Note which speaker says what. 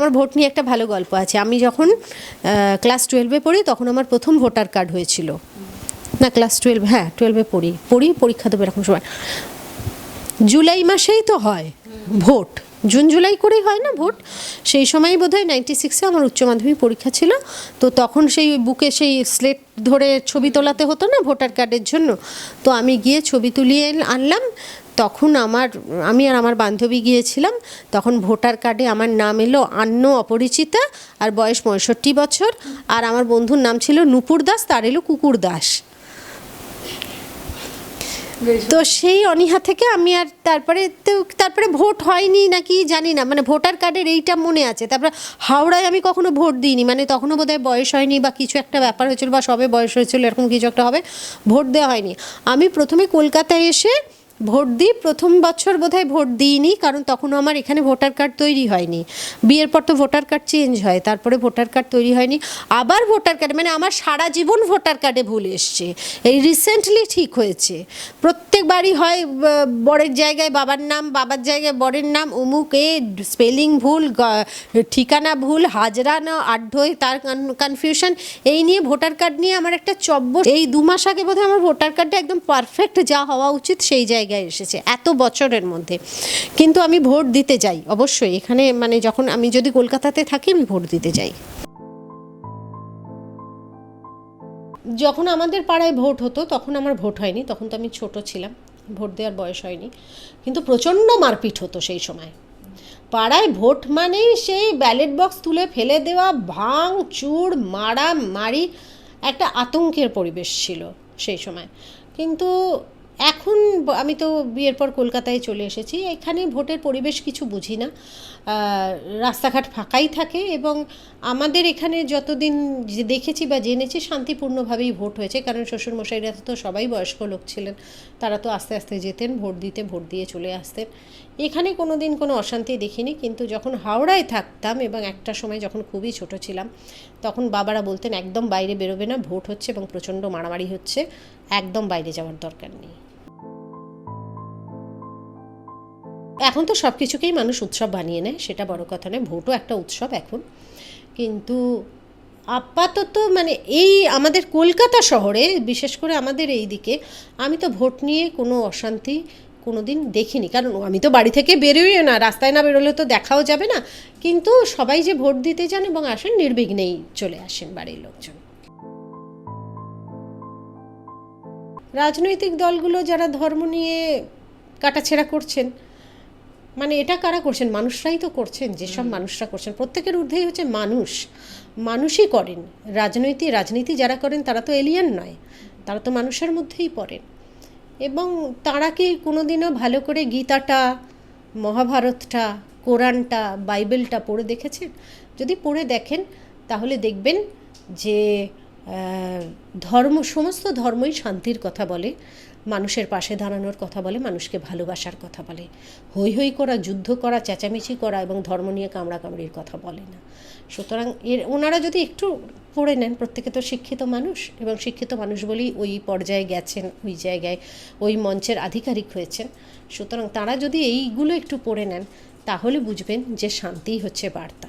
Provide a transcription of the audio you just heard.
Speaker 1: আমার ভোট নিয়ে একটা ভালো গল্প আছে। আমি যখন ক্লাস টুয়েলভে পড়ি, তখন আমার প্রথম ভোটার কার্ড হয়েছিল। না ক্লাস টুয়েলভ হ্যাঁ টুয়েলভে পড়ি পড়ি, পরীক্ষা দেবো এরকম সময়। জুলাই মাসেই তো হয় ভোট। জুন, জুলাই করেই হয় না ভোট? সেই সময় বোধ হয় নাইনটি সিক্সে আমার উচ্চ মাধ্যমিক পরীক্ষা ছিল। তো তখন সেই বুকে সেই স্লেট ধরে ছবি তোলাতে হতো না ভোটার কার্ডের জন্য। তো আমি গিয়ে ছবি তুলিয়ে আনলাম। তখন আমার আমি আর আমার বান্ধবী গিয়েছিলাম তখন ভোটার কার্ডে আমার নাম এলো আন্ন অপরিচিতা আর বয়স পঁয়ষট্টি বছর আর আমার বন্ধুর নাম ছিল নুপুর দাস তার এলো কুকুর দাস। তো সেই অনীহা থেকে আমি আর তারপরে তো তারপরে ভোট হয়নি নাকি জানি না মানে ভোটার কার্ডের এইটা মনে আছে। তারপরে হাওড়ায় আমি কখনো ভোট দিইনি মানে তখনও বোধহয় বয়স হয়নি বা কিছু একটা ব্যাপার হয়েছিল বা সবে বয়স হয়েছিল এরকম কিছু একটা হবে ভোট দেওয়া হয়নি। আমি প্রথমে কলকাতায় এসে ভোট দিই, প্রথম বছর বোধহয় ভোট দিইনি, কারণ তখনও আমার এখানে ভোটার কার্ড তৈরি হয়নি। বিয়ের পর তো ভোটার কার্ড চেঞ্জ হয়, তারপরে ভোটার কার্ড তৈরি হয়নি। আবার ভোটার কার্ড মানে আমার সারা জীবন ভোটার কার্ডে ভুল এসছে। এই রিসেন্টলি ঠিক হয়েছে। প্রত্যেকবারই হয় বরের জায়গায় বাবার নাম, বাবার জায়গায় বরের নাম, অমুক এ স্পেলিং ভুল ঠিকানা ভুল, হাজরা না আড্ডই তার কনফিউশন এই নিয়ে ভোটার কার্ড নিয়ে আমার একটা চব্য এই দু মাস আগে বোধহয় আমার ভোটার কার্ডটা একদম পারফেক্ট যা হওয়া উচিত সেই জায়গায়। এসেছে, এত বছরের মধ্যে। কিন্তু আমি ভোট দিতে যাই, অবশ্যই। এখানে মানে যখন আমি যদি কলকাতাতে থাকি, আমি ভোট দিতে যাই। যখন আমাদের পাড়ায় ভোট হতো, তখন আমার ভোট হয়নি। তখন তো আমি ছোট ছিলাম, ভোট দেওয়ার বয়স হয়নি। কিন্তু প্রচণ্ড মারপিট হতো সেই সময়। পাড়ায় ভোট মানেই সেই ব্যালেট বক্স তুলে ফেলে দেওয়া ভাং চুর মারা মারি একটা আতঙ্কের পরিবেশ ছিল সেই সময়। কিন্তু এখন আমি তো বিয়ের পর কলকাতায় চলে এসেছি, এখানে ভোটের পরিবেশ কিছু বুঝি না। রাস্তাঘাট ফাঁকাই থাকে এবং আমাদের এখানে যতদিন দেখেছি বা জেনেছি শান্তিপূর্ণভাবেই ভোট হয়েছে, কারণ শ্বশুরমশাইরা তো সবাই বয়স্ক লোক ছিলেন, তারা তো আস্তে আস্তে যেতেন, ভোট দিতে, ভোট দিয়ে চলে আসতেন। এখানে কোনো দিন কোনো অশান্তি দেখিনি, কিন্তু যখন হাওড়ায় থাকতাম এবং একটা সময় যখন খুবই ছোট ছিলাম, তখন বাবারা বলতেন, একদম বাইরে বেরোবে না, ভোট হচ্ছে এবং প্রচণ্ড মারামারি হচ্ছে, একদম বাইরে যাওয়ার দরকার নেই। এখন তো সব কিছুকেই মানুষ উৎসব বানিয়ে নেয়, সেটা বড় কথা নয়, ভোটও একটা উৎসব এখন। কিন্তু আপাতত মানে এই আমাদের কলকাতা শহরে, বিশেষ করে আমাদের এই দিকে, আমি তো ভোট নিয়ে কোনো অশান্তি কোনো দিন দেখিনি। কারণ আমি তো বাড়ি থেকে বেরোই না, রাস্তায় না বেরোলে তো দেখাও যাবে না। কিন্তু সবাই যে ভোট দিতে যান এবং আসেন, নির্বিঘ্নেই চলে আসেন বাড়ির লোকজন। রাজনৈতিক দলগুলো যারা ধর্ম নিয়ে কাটাছেড়া করছেন মানে এটা কারা করছেন? মানুষরাই তো করছেন যেসব মানুষরা করছেন। প্রত্যেকের ঊর্ধ্বেই হচ্ছে মানুষ। মানুষই করেন। রাজনৈতিক রাজনীতি যারা করেন তারা তো এলিয়ান নয়। তারা তো মানুষের মধ্যেই পড়েন। এবং তারা কি কোনোদিনও ভালো করে গীতাটা মহাভারতটা কোরআনটা বাইবেলটা পড়ে দেখেছেন? যদি পড়ে দেখেন তাহলে দেখবেন যে ধর্ম, সমস্ত ধর্মই শান্তির কথা বলে, মানুষের পাশে দাঁড়ানোর কথা বলে, মানুষকে ভালোবাসার কথা বলে। হই হই করা, যুদ্ধ করা, চেঁচামেচি করা এবং ধর্ম নিয়ে কামড়াকামড়ির কথা বলে না। সুতরাং এর, ওনারা যদি একটু পড়ে নেন, প্রত্যেকে তো শিক্ষিত মানুষ এবং শিক্ষিত মানুষ বলেই ওই পর্যায়ে গেছেন, ওই জায়গায়, ওই মঞ্চের আধিকারিক হয়েছেন। সুতরাং তারা যদি এইগুলো একটু পড়ে নেন, তাহলে বুঝবেন যে শান্তিই হচ্ছে বার্তা।